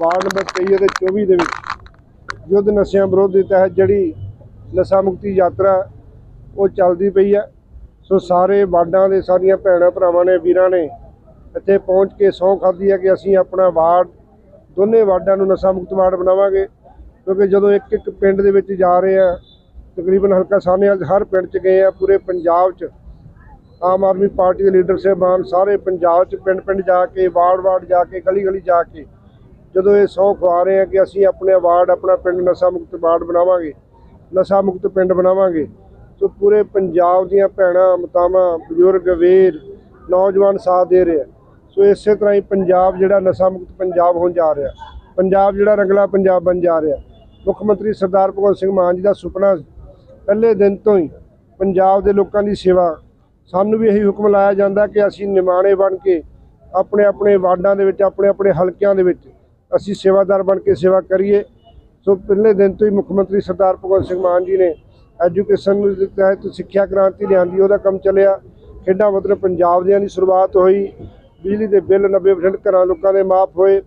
Ward number 23 ਅਤੇ 24 ਦੇ ਵਿੱਚ ਯੁੱਧ ਨਸ਼ਿਆਂ ਵਿਰੋਧ ਦੇ ਤਹਿਤ ਜਿਹੜੀ ਨਸ਼ਾ ਮੁਕਤੀ ਯਾਤਰਾ ਉਹ ਚੱਲਦੀ ਪਈ ਹੈ। ਸੋ ਸਾਰੇ ਵਾਰਡਾਂ ਦੇ ਸਾਰੀਆਂ ਭੈਣਾਂ ਭਰਾਵਾਂ ਨੇ, ਵੀਰਾਂ ਨੇ ਇੱਥੇ ਪਹੁੰਚ ਕੇ ਸਹੁੰ ਖਾਧੀ ਹੈ ਕਿ ਅਸੀਂ ਆਪਣਾ ਵਾਰਡ, ਦੋਨੇ ਵਾਰਡਾਂ ਨੂੰ ਨਸ਼ਾ ਮੁਕਤ ਵਾਰਡ ਬਣਾਵਾਂਗੇ। ਕਿਉਂਕਿ ਜਦੋਂ ਇੱਕ ਇੱਕ ਪਿੰਡ ਦੇ ਵਿੱਚ ਜਾ ਰਹੇ ਆ, ਤਕਰੀਬਨ ਹਲਕਾ ਸਾਹਨੇਵਾਲ ਅੱਜ ਹਰ ਪਿੰਡ 'ਚ ਗਏ ਆ, ਪੂਰੇ ਪੰਜਾਬ 'ਚ ਆਮ ਆਦਮੀ ਪਾਰਟੀ ਦੇ ਲੀਡਰ ਸਾਹਿਬਾਨ ਸਾਰੇ ਪੰਜਾਬ 'ਚ, ਪਿੰਡ ਪਿੰਡ ਜਾ ਕੇ, ਵਾਰਡ ਵਾਰਡ ਜਾ ਕੇ, ਗਲੀ ਗਲੀ ਜਾ ਕੇ ਜਦੋਂ ਇਹ ਸਹੁੰ ਖਵਾ ਰਹੇ ਆ ਕਿ ਅਸੀਂ ਆਪਣੇ ਵਾਰਡ, ਆਪਣਾ ਪਿੰਡ ਨਸ਼ਾ ਮੁਕਤ ਵਾਰਡ ਬਣਾਵਾਂਗੇ, ਨਸ਼ਾ ਮੁਕਤ ਪਿੰਡ ਬਣਾਵਾਂਗੇ ਸੋ ਪੂਰੇ ਪੰਜਾਬ ਦੀਆਂ ਭੈਣਾਂ, ਮਾਤਾਵਾਂ, ਬਜ਼ੁਰਗ, ਵੀਰ, ਨੌਜਵਾਨ ਸਾਥ ਦੇ ਰਹੇ ਆ। ਸੋ ਇਸੇ ਤਰ੍ਹਾਂ ਹੀ ਪੰਜਾਬ ਜਿਹੜਾ ਨਸ਼ਾ ਮੁਕਤ ਪੰਜਾਬ ਹੋਣ ਜਾ ਰਿਹਾ, ਪੰਜਾਬ ਜਿਹੜਾ ਰੰਗਲਾ ਪੰਜਾਬ ਬਣ ਜਾ ਰਿਹਾ। ਮੁੱਖ ਮੰਤਰੀ ਸਰਦਾਰ ਭਗਵੰਤ ਸਿੰਘ ਮਾਨ ਜੀ ਦਾ ਸੁਪਨਾ ਪਹਿਲੇ ਦਿਨ ਤੋਂ ਹੀ ਪੰਜਾਬ ਦੇ ਲੋਕਾਂ ਦੀ ਸੇਵਾ ਸਾਨੂੰ ਵੀ ਇਹੀ ਹੁਕਮ ਲਾਇਆ ਜਾਂਦਾ ਕਿ ਅਸੀਂ ਨਿਮਾਣੇ ਬਣ ਕੇ ਆਪਣੇ ਆਪਣੇ ਵਾਰਡਾਂ ਦੇ ਵਿੱਚ, ਆਪਣੇ ਆਪਣੇ ਹਲਕਿਆਂ ਦੇ ਵਿੱਚ ਅਸੀਂ ਸੇਵਾਦਾਰ ਬਣ ਕੇ ਸੇਵਾ ਕਰੀਏ। ਸੋ ਪਹਿਲੇ ਦਿਨ ਤੋਂ ਹੀ ਮੁੱਖ ਮੰਤਰੀ ਸਰਦਾਰ ਭਗਵੰਤ ਸਿੰਘ ਮਾਨ ਜੀ ਨੇ ਐਜੂਕੇਸ਼ਨ ਦੇ ਤਹਿਤ ਸਿੱਖਿਆ ਕ੍ਰਾਂਤੀ ਲਿਆਂਦੀ, ਉਹਦਾ ਕੰਮ ਚੱਲਿਆ। ਖੇਡਾਂ ਮਤਲਬ ਪੰਜਾਬ ਦੀਆਂ ਦੀ ਸ਼ੁਰੂਆਤ ਹੋਈ। ਬਿਜਲੀ ਦੇ ਬਿੱਲ 90% ਘਰਾਂ ਲੋਕਾਂ ਦੇ ਮਾਫ ਹੋਏ।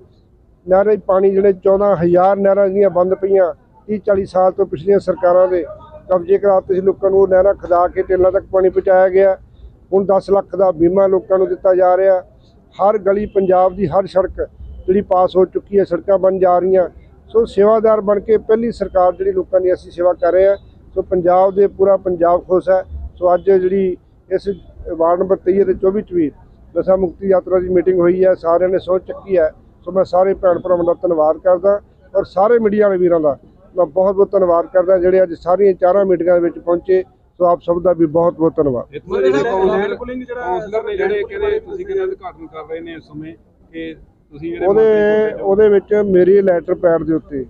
ਨਹਿਰਾਂ ਪਾਣੀ ਜਿਹੜੇ 14000 ਨਹਿਰਾਂ ਜਿਹੜੀਆਂ ਬੰਦ ਪਈਆਂ 30 40 ਸਾਲ ਤੋਂ ਪਿਛਲੀਆਂ ਸਰਕਾਰਾਂ ਦੇ ਕਬਜ਼ੇ ਕਰਾਤੇ ਸੀ ਲੋਕਾਂ ਨੂੰ ਨਹਿਰਾਂ ਖਦਾ ਕੇ ਟੇਲਾਂ ਤੱਕ ਪਾਣੀ ਪਹੁੰਚਾਇਆ ਗਿਆ। ਹੁਣ 10 ਲੱਖ ਦਾ ਬੀਮਾ ਲੋਕਾਂ ਨੂੰ ਦਿੱਤਾ ਜਾ ਰਿਹਾ। ਹਰ ਗਲੀ ਪੰਜਾਬ ਦੀ ਹਰ ਸੜਕ ਜਿਹੜੀ ਪਾਸ ਹੋ ਚੁੱਕੀ ਹੈ, ਸੜਕਾਂ ਬਣ ਜਾ ਰਹੀਆਂ। ਸੋ ਸੇਵਾਦਾਰ ਬਣ ਕੇ ਪਹਿਲੀ ਸਰਕਾਰ ਜਿਹੜੀ ਲੋਕਾਂ ਦੀ ਅਸੀਂ ਸੇਵਾ ਕਰ ਰਹੇ ਹਾਂ। ਸੋ ਪੰਜਾਬ ਦੇ ਪੂਰਾ ਪੰਜਾਬ ਖੁਸ਼ ਹੈ। ਸੋ ਅੱਜ ਜਿਹੜੀ ਇਸ ਵਾਰਡ ਨੰਬਰ 23 ਅਤੇ 24 ਚ ਵੀ ਨਸ਼ਾ ਮੁਕਤੀ ਯਾਤਰਾ ਦੀ ਮੀਟਿੰਗ ਹੋਈ ਹੈ। ਸਾਰਿਆਂ ਨੇ ਸੋਚ ਚੱਕੀ ਹੈ। ਸੋ ਮੈਂ ਸਾਰੇ ਭੈਣ ਭਰਾਵਾਂ ਦਾ ਧੰਨਵਾਦ ਕਰਦਾ ਔਰ ਸਾਰੇ ਮੀਡੀਆ ਵਾਲੇ ਵੀਰਾਂ ਦਾ ਮੈਂ ਬਹੁਤ ਬਹੁਤ ਧੰਨਵਾਦ ਕਰਦਾ ਜਿਹੜੇ ਅੱਜ ਸਾਰੀਆਂ ਚਾਰਾਂ ਮੀਟਿੰਗਾਂ ਦੇ ਵਿੱਚ ਪਹੁੰਚੇ। ਸੋ ਆਪ ਸਭ ਦਾ ਵੀ ਬਹੁਤ ਬਹੁਤ ਧੰਨਵਾਦ। ਇੱਥੋਂ ਦੇ ਜਿਹੜੇ ਕਾਉਂਸਲਰ ਕਾਉਂਸਲਰ ਨੇ ਜਿਹੜੇ ਕਹਿੰਦੇ ਤੁਸੀਂ ਕਹਿੰਦੇ ਉਦਘਾਟਨ ਕਰ ਰਹੇ ਨੇ ਇਸ ਸਮੇਂ ਕਿ ਤੁਸੀਂ ਜਿਹੜੇ ਉਹਦੇ ਉਹਦੇ ਵਿੱਚ ਮੇਰੀ ਲੈਟਰ ਪੈਡ ਦੇ ਉੱਤੇ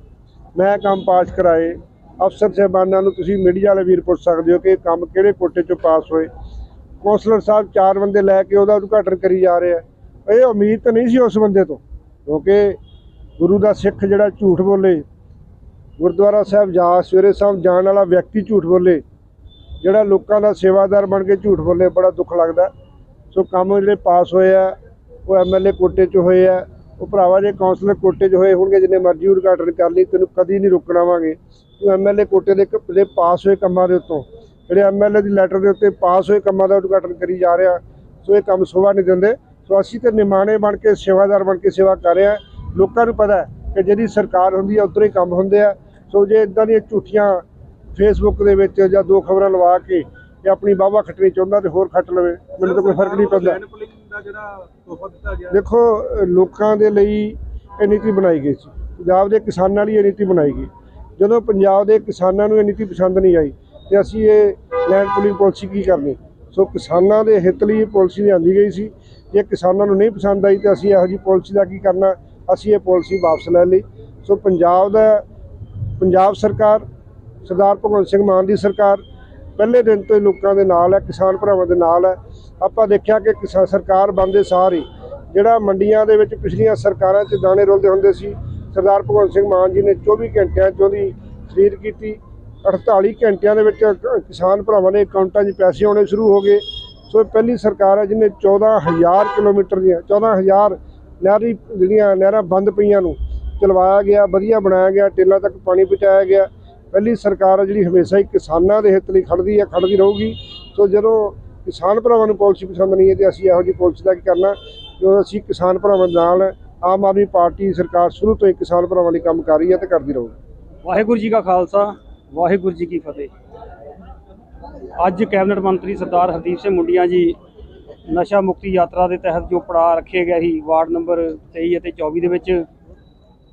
ਮੈਂ ਕੰਮ ਪਾਸ ਕਰਾਏ ਅਫਸਰ ਸਾਹਿਬਾਨਾਂ ਨੂੰ ਤੁਸੀਂ ਮੀਡੀਆ ਵਾਲੇ ਵੀਰ ਪੁੱਛ ਸਕਦੇ ਹੋ ਕਿ ਇਹ ਕੰਮ ਕਿਹੜੇ ਕੋਟੇ ਚੋਂ ਪਾਸ ਹੋਏ। ਕੌਂਸਲਰ ਸਾਹਿਬ ਚਾਰ ਬੰਦੇ ਲੈ ਕੇ ਉਹਦਾ ਉਦਘਾਟਨ ਕਰੀ ਜਾ ਰਹੇ ਆ। ਇਹ ਉਮੀਦ ਤਾਂ ਨਹੀਂ ਸੀ ਉਸ ਬੰਦੇ ਤੋਂ ਕਿਉਂਕਿ ਗੁਰੂ ਦਾ ਸਿੱਖ ਜਿਹੜਾ ਝੂਠ ਬੋਲੇ ਗੁਰਦੁਆਰਾ ਸਾਹਿਬ ਜਾ ਸਵੇਰੇ ਸਾਹਿਬ ਜਾਣ ਵਾਲਾ ਵਿਅਕਤੀ ਝੂਠ ਬੋਲੇ ਜਿਹੜਾ ਲੋਕਾਂ ਦਾ ਸੇਵਾਦਾਰ ਬਣ ਕੇ ਝੂਠ ਬੋਲੇ, ਬੜਾ ਦੁੱਖ ਲੱਗਦਾ। ਸੋ ਕੰਮ ਜਿਹੜੇ ਪਾਸ ਹੋਏ ਆ, ਉਹ ਐਮਐਲਏ ਕੋਟੇ 'ਚ ਹੋਏ ਆ, ਉਹ ਭਰਾਵਾ ਜੇ ਕਾਉਂਸਲਰ ਕੋਟੇ 'ਚ ਹੋਏ ਹੋਣਗੇ, ਜਿੰਨੇ ਮਰਜ਼ੀ ਉਦਘਾਟਨ ਕਰ ਲਈ, ਤੈਨੂੰ ਕਦੀ ਨਹੀਂ ਰੁਕਣਾਵਾਂਗੇ ਤੂੰ ਐਮਐਲਏ ਕੋਟੇ ਦੇ ਕ- ਦੇ ਪਾਸ ਹੋਏ ਕੰਮਾਂ ਦੇ ਉੱਤੋਂ, ਜਿਹੜੇ ਐਮਐਲਏ ਦੀ ਲੈਟਰ ਦੇ ਉੱਤੇ ਪਾਸ ਹੋਏ ਕੰਮਾਂ ਦਾ ਉਦਘਾਟਨ ਕਰੀ ਜਾ ਰਿਹਾ, ਸੋ ਇਹ ਕੰਮ ਸ਼ੋਭਾ ਨਹੀਂ ਦਿੰਦੇ। ਸੋ ਅਸੀਂ ਤੇ ਨਿਮਾਣੇ ਬਣ ਕੇ, ਸੇਵਾਦਾਰ ਬਣ ਕੇ ਸੇਵਾ ਕਰ ਰਹੇ ਹਾਂ। ਲੋਕਾਂ ਨੂੰ ਪਤਾ ਕਿ ਜਿਹੜੀ ਸਰਕਾਰ ਹੁੰਦੀ ਹੈ ਉਧਰ ਹੀ ਕੰਮ ਹੁੰਦੇ ਆ। ਸੋ ਜੇ ਇਦਾਂ ਦੀਆਂ ਝੂਠੀਆਂ ਫੇਸਬੁੱਕ ਦੇ ਵਿੱਚ ਜਾਂ ਦੋ ਖਬਰਾਂ ਲਵਾ ਕੇ ਤੇ ਆਪਣੀ ਬਾਵਾ ਖੱਟਣੀ ਚਾਹੁੰਦਾ ਤੇ ਹੋਰ ਖੱਟ ਲਵੇ ਮੈਨੂੰ ਤਾਂ ਕੋਈ ਫ਼ਰਕ ਨਹੀਂ ਪੈਂਦਾ। ਦੇਖੋ ਲੋਕਾਂ ਦੇ ਲਈ ਇਹ ਨੀਤੀ ਬਣਾਈ ਗਈ ਸੀ। ਪੰਜਾਬ ਦੇ ਕਿਸਾਨਾਂ ਲਈ ਇਹ ਨੀਤੀ ਬਣਾਈ ਗਈ। ਜਦੋਂ ਪੰਜਾਬ ਦੇ ਕਿਸਾਨਾਂ ਨੂੰ ਇਹ ਨੀਤੀ ਪਸੰਦ ਨਹੀਂ ਆਈ ਤੇ ਅਸੀਂ ਇਹ ਲੈਂਡ ਪੁਲਿੰਗ ਪਾਲਿਸੀ ਕੀ ਕਰਨੀ? ਸੋ ਕਿਸਾਨਾਂ ਦੇ ਹਿੱਤ ਲਈ ਪਾਲਿਸੀ ਲਿਆਂਦੀ ਗਈ ਸੀ। ਜੇ ਕਿਸਾਨਾਂ ਨੂੰ ਨਹੀਂ ਪਸੰਦ ਆਈ ਤੇ ਅਸੀਂ ਇਹੋ ਜਿਹੀ ਪਾਲਿਸੀ ਦਾ ਕੀ ਕਰਨਾ? ਅਸੀਂ ਇਹ ਪਾਲਿਸੀ ਵਾਪਸ ਲੈ ਲਈ। ਸੋ ਪੰਜਾਬ ਦਾ ਪੰਜਾਬ ਸਰਕਾਰ ਸਰਦਾਰ ਭਗਵੰਤ ਸਿੰਘ ਮਾਨ ਦੀ ਸਰਕਾਰ ਪਹਿਲੇ ਦਿਨ ਤੋਂ ਹੀ ਲੋਕਾਂ ਦੇ ਨਾਲ ਹੈ, ਕਿਸਾਨ ਭਰਾਵਾਂ ਦੇ ਨਾਲ ਹੈ। ਆਪਾਂ ਦੇਖਿਆ ਕਿ ਕਿਸਾ ਸਰਕਾਰ ਬਣਦੇ ਸਾਰ ਹੀ ਜਿਹੜਾ ਮੰਡੀਆਂ ਦੇ ਵਿੱਚ ਪਿਛਲੀਆਂ ਸਰਕਾਰਾਂ 'ਚ ਦਾਣੇ ਰੋਲਦੇ ਹੁੰਦੇ ਸੀ, ਸਰਦਾਰ ਭਗਵੰਤ ਸਿੰਘ ਮਾਨ ਜੀ ਨੇ 24 ਘੰਟਿਆਂ 'ਚ ਉਹਦੀ ਖਰੀਦ ਕੀਤੀ। 48 ਘੰਟਿਆਂ ਦੇ ਵਿੱਚ ਕਿਸਾਨ ਭਰਾਵਾਂ ਦੇ ਅਕਾਊਂਟਾਂ 'ਚ ਪੈਸੇ ਆਉਣੇ ਸ਼ੁਰੂ ਹੋ ਗਏ। ਸੋ ਪਹਿਲੀ ਸਰਕਾਰ ਹੈ ਜਿਹਨੇ 14000 ਕਿਲੋਮੀਟਰ ਦੀਆਂ 14000 ਨਹਿਰੀ, ਜਿਹੜੀਆਂ ਨਹਿਰਾਂ ਬੰਦ ਪਈਆਂ ਨੂੰ ਚਲਵਾਇਆ ਗਿਆ, ਵਧੀਆ ਬਣਾਇਆ ਗਿਆ, ਟੇਲਾਂ ਤੱਕ ਪਾਣੀ ਪਹੁੰਚਾਇਆ ਗਿਆ। ਪਹਿਲੀ ਸਰਕਾਰ ਜਿਹੜੀ ਹਮੇਸ਼ਾ ਹੀ ਕਿਸਾਨਾਂ ਦੇ ਹਿੱਤ ਲਈ ਖੜਦੀ ਹੈ ਖੜਦੀ ਰਹੂਗੀ। ਸੋ ਜਦੋਂ ਕਿਸਾਨ ਭਰਾਵਾਂ ਨੂੰ ਪਾਲਿਸੀ ਪਸੰਦ ਨਹੀਂ ਹੈ ਤੇ ਅਸੀਂ ਇਹੋ ਜਿਹੀ ਪਾਲਿਸੀ ਦਾ ਕੀ ਕਰਨਾ? ਕਿਉਂਕਿ ਅਸੀਂ ਕਿਸਾਨ ਭਰਾਵਾਂ ਦੇ ਨਾਲ ਆਮ ਆਦਮੀ ਪਾਰਟੀ ਸਰਕਾਰ ਸ਼ੁਰੂ ਤੋਂ ਹੀ ਕਿਸਾਨ ਭਰਾਵਾਂ ਲਈ ਕੰਮ ਕਰ ਰਹੀ ਹੈ ਤੇ ਕਰਦੀ ਰਹੂਗੀ। ਵਾਹਿਗੁਰੂ ਜੀ ਕਾ ਖਾਲਸਾ, ਵਾਹਿਗੁਰੂ ਜੀ ਕੀ ਫਤਿਹ। ਅੱਜ ਕੈਬਨਿਟ ਮੰਤਰੀ ਸਰਦਾਰ ਹਰਦੀਪ ਸਿੰਘ ਮੁੰਡੀਆਂ ਜੀ ਨਸ਼ਾ ਮੁਕਤੀ ਯਾਤਰਾ ਦੇ ਤਹਿਤ ਜੋ ਪੜਾਅ ਰੱਖੇ ਗਏ ਸੀ, ਵਾਰਡ ਨੰਬਰ 23 ਅਤੇ 24 ਦੇ ਵਿੱਚ,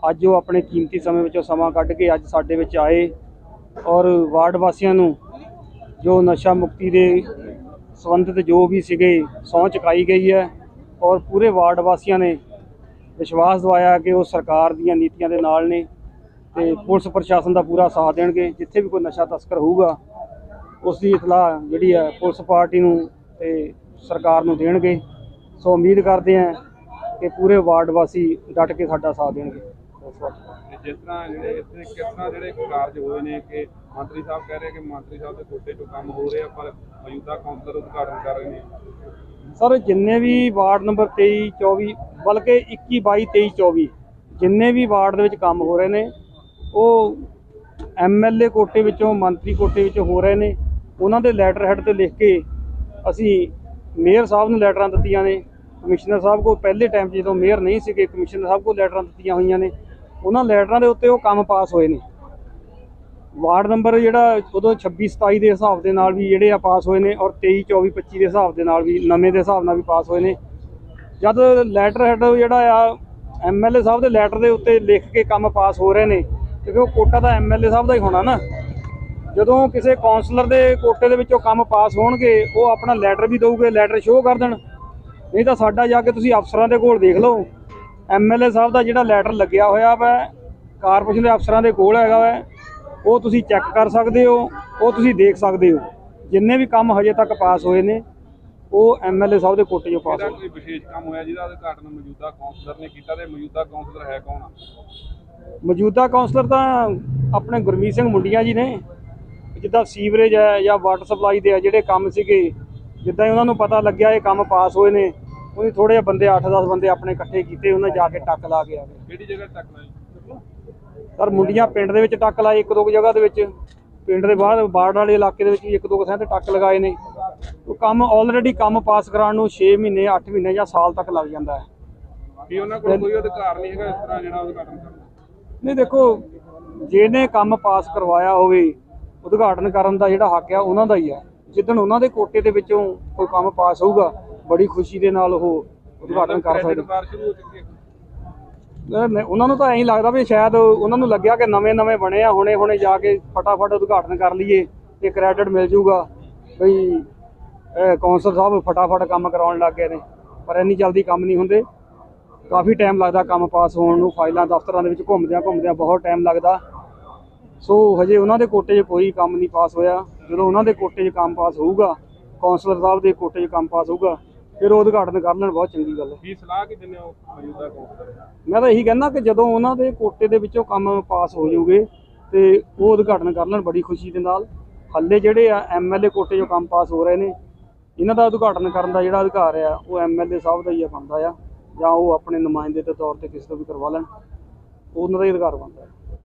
ਅੱਜ ਉਹ ਆਪਣੇ ਕੀਮਤੀ ਸਮੇਂ ਵਿੱਚੋਂ ਸਮਾਂ ਕੱਢ ਕੇ ਅੱਜ ਸਾਡੇ ਵਿੱਚ ਆਏ। ਔਰ ਵਾਰਡ ਵਾਸੀਆਂ ਨੂੰ ਜੋ ਨਸ਼ਾ ਮੁਕਤੀ ਦੇ ਸੰਬੰਧਿਤ ਜੋ ਵੀ ਸੀਗੇ, ਸਹੁੰ ਚੁਕਾਈ ਗਈ ਹੈ ਔਰ ਪੂਰੇ ਵਾਰਡ ਵਾਸੀਆਂ ਨੇ ਵਿਸ਼ਵਾਸ ਦਵਾਇਆ ਕਿ ਉਹ ਸਰਕਾਰ ਦੀਆਂ ਨੀਤੀਆਂ ਦੇ ਨਾਲ ਨੇ ਤੇ ਪੁਲਿਸ ਪ੍ਰਸ਼ਾਸਨ ਦਾ ਪੂਰਾ ਸਾਥ ਦੇਣਗੇ। ਜਿੱਥੇ ਵੀ ਕੋਈ ਨਸ਼ਾ ਤਸਕਰ ਹੋਊਗਾ, ਉਸ ਦੀ ਇਤਲਾਹ ਜਿਹੜੀ ਹੈ ਪੁਲਿਸ ਪਾਰਟੀ ਨੂੰ ਤੇ ਸਰਕਾਰ ਨੂੰ ਦੇਣਗੇ। ਸੋ ਉਮੀਦ ਕਰਦੇ ਹਾਂ ਕਿ ਪੂਰੇ ਵਾਰਡ ਵਾਸੀ ਡਟ ਕੇ ਸਾਡਾ ਸਾਥ ਦੇਣਗੇ। ਤੇ ਜਿਸ ਤਰ੍ਹਾਂ ਜਿਹੜੇ ਇੱਥੇ ਕਿਸ ਤਰ੍ਹਾਂ ਜਿਹੜੇ ਕਾਰਜ ਹੋਏ ਨੇ ਕਿ ਮੰਤਰੀ ਸਾਹਿਬ ਕਹਿ ਰਹੇ ਕਿ ਮੰਤਰੀ ਸਾਹਿਬ ਦੇ ਕੋਟੇ 'ਚੋਂ ਕੰਮ ਹੋ ਰਿਹਾ, ਪਰ ਮੌਜੂਦਾ ਕਾਉਂਸਲਰ ਉਦਘਾਟਨ ਕਰ ਰਹੇ ਨੇ। ਸਰ, ਜਿੰਨੇ ਵੀ ਵਾਰਡ ਨੰਬਰ 23 24 ਬਲਕਿ 21 22 23 24 ਜਿੰਨੇ ਵੀ ਵਾਰਡ ਦੇ ਵਿੱਚ ਕੰਮ ਹੋ ਰਹੇ ਨੇ, ਉਹ ਐਮਐਲਏ ਕੋਟੇ ਵਿੱਚੋਂ, ਮੰਤਰੀ ਕੋਟੇ ਵਿੱਚੋਂ ਹੋ ਰਹੇ ਨੇ। ਉਹਨਾਂ ਦੇ ਲੈਟਰ ਹੈਡ ਤੇ ਲਿਖ ਕੇ ਅਸੀਂ ਮੇਅਰ ਸਾਹਿਬ ਨੂੰ ਲੈਟਰਾਂ ਦਿੱਤੀਆਂ ਨੇ। ਕਮਿਸ਼ਨਰ ਸਾਹਿਬ ਕੋਲ ਪਹਿਲੇ ਟਾਈਮ ਜਦੋਂ ਮੇਅਰ ਨਹੀਂ ਸੀਗੇ, ਕਮਿਸ਼ਨਰ ਸਾਹਿਬ ਕੋਲ ਲੈਟਰਾਂ ਦਿੱਤੀਆਂ ਹੋਈਆਂ ਨੇ। ਉਹਨਾਂ ਲੈਟਰਾਂ ਦੇ ਉੱਤੇ ਉਹ ਕੰਮ ਪਾਸ ਹੋਏ ਨੇ। ਵਾਰਡ ਨੰਬਰ ਜਿਹੜਾ ਉਦੋਂ 26 27 ਦੇ ਹਿਸਾਬ ਦੇ ਨਾਲ ਵੀ ਜਿਹੜੇ ਆ ਪਾਸ ਹੋਏ ਨੇ ਔਰ 23 24 25 ਦੇ ਹਿਸਾਬ ਦੇ ਨਾਲ ਵੀ, ਨਵੇਂ ਦੇ ਹਿਸਾਬ ਨਾਲ ਵੀ ਪਾਸ ਹੋਏ ਨੇ। ਜਦ ਲੈਟਰ ਹੈਡ ਜਿਹੜਾ ਆ ਐਮਐਲਏ ਸਾਹਿਬ ਦੇ ਲੈਟਰ ਦੇ ਉੱਤੇ ਲਿਖ ਕੇ ਕੰਮ ਪਾਸ ਹੋ ਰਹੇ ਨੇ ਕਿਉਂਕਿ ਉਹ ਕੋਟਾ ਤਾਂ ਐਮਐਲਏ ਸਾਹਿਬ ਦਾ ਹੀ ਹੋਣਾ ਨਾ। ਜਦੋਂ ਕਿਸੇ ਕਾਉਂਸਲਰ ਦੇ ਕੋਟੇ ਦੇ ਵਿੱਚੋਂ ਕੰਮ ਪਾਸ ਹੋਣਗੇ, ਉਹ ਆਪਣਾ ਲੈਟਰ ਵੀ ਦਊਗੇ, ਲੈਟਰ ਸ਼ੋਅ ਕਰ ਦੇਣ। ਨਹੀਂ ਤਾਂ ਸਾਡਾ ਜਾ ਕੇ ਤੁਸੀਂ ਅਫਸਰਾਂ ਦੇ ਕੋਲ ਦੇਖ ਲਓ। ਐਮਐਲਏ ਸਾਹਿਬ ਦਾ ਜਿਹੜਾ ਲੈਟਰ ਲੱਗਿਆ ਹੋਇਆ ਵਾ ਕਾਰਪੋਰੇਸ਼ਨ ਦੇ ਅਫਸਰਾਂ ਦੇ ਕੋਲ ਹੈਗਾ ਵਾ ਉਹ ਤੁਸੀਂ ਚੈੱਕ ਕਰ ਸਕਦੇ ਹੋ ਉਹ ਤੁਸੀਂ ਦੇਖ ਸਕਦੇ ਹੋ। ਜਿੰਨੇ ਵੀ ਕੰਮ ਹਜੇ ਤੱਕ ਪਾਸ ਹੋਏ ਨੇ ਉਹ ਐਮਐਲਏ ਸਾਹਿਬ ਦੇ ਕੋਟੇ 'ਚੋਂ ਪਾਸ ਹੋਏ ਕੋਈ ਵਿਸ਼ੇਸ਼ ਕੰਮ ਹੋਇਆ ਜਿਹਦਾ ਉਦਘਾਟਨ ਮੌਜੂਦਾ ਕਾਉਂਸਲਰ ਨੇ ਕੀਤਾ ਤੇ ਮੌਜੂਦਾ ਕਾਉਂਸਲਰ ਹੈ ਕੌਣ ਆ? ਮੌਜੂਦਾ ਕਾਉਂਸਲਰ ਤਾਂ ਆਪਣੇ ਗੁਰਮੀਤ ਸਿੰਘ ਮੁੰਡੀਆਂ ਜੀ ਨੇ। ਜਿੱਦਾਂ ਸੀਵਰੇਜ ਹੈ ਜਾਂ ਵਾਟਰ ਸਪਲਾਈ ਦੇ ਆ ਜਿਹੜੇ ਕੰਮ ਸੀਗੇ ਜਿੱਦਾਂ ਹੀ ਉਹਨਾਂ ਨੂੰ ਪਤਾ ਲੱਗਿਆ ਇਹ ਕੰਮ ਪਾਸ ਹੋਏ ਨੇ ਉਹਨੇ ਥੋੜੇ ਜਿਹੇ ਬੰਦੇ 8-10 ਬੰਦੇ ਆਪਣੇ ਇਕੱਠੇ ਕੀਤੇ ਉਹਨਾਂ ਜਾ ਕੇ ਟੱਕ ਲਾ ਕੇ ਆ ਗਏ। ਕਿਹੜੀ ਜਗ੍ਹਾ ਤੱਕ ਲਾਈ? ਸਰ ਮੁੰਡੀਆਂ ਪਿੰਡ ਦੇ ਵਿੱਚ ਟੱਕ ਲਾਏ ਇੱਕ ਦੋ ਜਗ੍ਹਾ ਦੇ ਵਿੱਚ। ਪਿੰਡ ਦੇ ਬਾਹਰ ਬਾੜ ਵਾਲੇ ਇਲਾਕੇ ਦੇ ਵਿੱਚ ਵੀ ਇੱਕ ਦੋ ਥਾਂ ਤੇ ਟੱਕ ਲਗਾਏ ਨੇ। ਉਹ ਕੰਮ ਆਲਰੇਡੀ ਕੰਮ ਪਾਸ ਕਰਾਉਣ ਨੂੰ 6 ਮਹੀਨੇ 8 ਮਹੀਨੇ ਜਾਂ ਸਾਲ ਤੱਕ ਲੱਗ ਜਾਂਦਾ ਹੈ। ਕੀ ਉਹਨਾਂ ਕੋਲ ਕੋਈ ਅਧਿਕਾਰ ਨਹੀਂ ਹੈਗਾ ਇਸ ਤਰ੍ਹਾਂ ਜਿਹੜਾ ਉਦਘਾਟਨ ਕਰਨ ਨਹੀਂ ਦੇਖੋ ਜਿਹਨੇ ਕੰਮ ਪਾਸ ਕਰਵਾਇਆ ਹੋਵੇ ਉਦਘਾਟਨ ਕਰਨ ਦਾ ਜਿਹੜਾ ਹੱਕ ਆ ਉਹਨਾਂ ਦਾ ਹੀ ਆ। ਜਿੱਦਣ ਉਹਨਾਂ ਦੇ ਕੋਟੇ ਦੇ ਵਿੱਚੋਂ ਕੋਈ ਕੰਮ ਪਾਸ ਹੋਊਗਾ ਬੜੀ ਖੁਸ਼ੀ ਦੇ ਨਾਲ ਉਹ ਉਦਘਾਟਨ ਕਰ ਸਕਦੇ। ਉਹਨਾਂ ਨੂੰ ਤਾਂ ਐਂ ਲੱਗਦਾ ਵੀ ਸ਼ਾਇਦ ਉਹਨਾਂ ਨੂੰ ਲੱਗਿਆ ਕਿ ਨਵੇਂ ਨਵੇਂ ਬਣੇ ਆ ਹੁਣੇ ਹੁਣੇ ਜਾ ਕੇ ਫਟਾਫਟ ਉਦਘਾਟਨ ਕਰ ਲਈਏ ਤੇ ਕ੍ਰੈਡਿਟ ਮਿਲ ਜਾਊਗਾ ਬਈ ਕੌਂਸਲ ਸਾਹਿਬ ਫਟਾਫਟ ਕੰਮ ਕਰਾਉਣ ਲੱਗ ਗਏ ਨੇ ਪਰ ਇੰਨੀ ਜਲਦੀ ਕੰਮ ਨਹੀਂ ਹੁੰਦੇ। ਕਾਫੀ ਟਾਈਮ ਲੱਗਦਾ ਕੰਮ ਪਾਸ ਹੋਣ ਨੂੰ ਫਾਈਲਾਂ ਦਫ਼ਤਰਾਂ ਦੇ ਵਿੱਚ ਘੁੰਮਦਿਆਂ ਘੁੰਮਦਿਆਂ ਬਹੁਤ ਟਾਈਮ ਲੱਗਦਾ। ਸੋ ਹਜੇ ਉਹਨਾਂ ਦੇ ਕੋਟੇ 'ਚ ਕੋਈ ਕੰਮ ਨਹੀਂ ਪਾਸ ਹੋਇਆ। ਜਦੋਂ ਉਹਨਾਂ ਦੇ ਕੋਟੇ 'ਚ ਕੰਮ ਪਾਸ ਹੋਊਗਾ ਕੌਂਸਲਰ ਸਾਹਿਬ ਦੇ ਕੋਟੇ 'ਚ ਕੰਮ ਪਾਸ ਹੋਊਗਾ ਫਿਰ ਉਹ ਉਦਘਾਟਨ ਕਰ ਲੈਣ ਬਹੁਤ ਚੰਗੀ ਗੱਲ ਹੈ। ਕੀ ਸਲਾਹ ਕੀ ਦਿੰਦੇ ਹੋ ਮੌਜੂਦਾ ਕਾਉਂਸਲਰ ਮੈਂ ਤਾਂ ਇਹੀ ਕਹਿੰਦਾ ਕਿ ਜਦੋਂ ਉਹਨਾਂ ਦੇ ਕੋਟੇ ਦੇ ਵਿੱਚੋਂ ਕੰਮ ਪਾਸ ਹੋ ਜਾਊਗੇ ਤੇ ਉਹ ਉਦਘਾਟਨ ਕਰ ਲੈਣ ਬੜੀ ਖੁਸ਼ੀ ਦੇ ਨਾਲ ਹੱਲੇ ਜਿਹੜੇ ਆ ਐਮਐਲਏ ਕੋਟੇ 'ਚੋਂ ਕੰਮ ਪਾਸ ਹੋ ਰਹੇ ਨੇ ਇਹਨਾਂ ਦਾ ਉਦਘਾਟਨ ਕਰਨ ਦਾ ਜਿਹੜਾ ਅਧਿਕਾਰ ਆ ਉਹ ਐਮਐਲਏ ਸਾਹਿਬ ਦਾ ਹੀ ਆ ਬਣਦਾ ਆ ਜਾਂ ਉਹ ਆਪਣੇ ਨੁਮਾਇੰਦੇ ਦੇ ਤੌਰ ਤੇ ਕਿਸੇ ਤੋਂ ਵੀ ਕਰਵਾ ਲੈਣ ਉਹ ਉਹਨਾਂ ਦਾ ਹੀ ਅਧਿਕਾਰ ਬਣਦਾ ਹੈ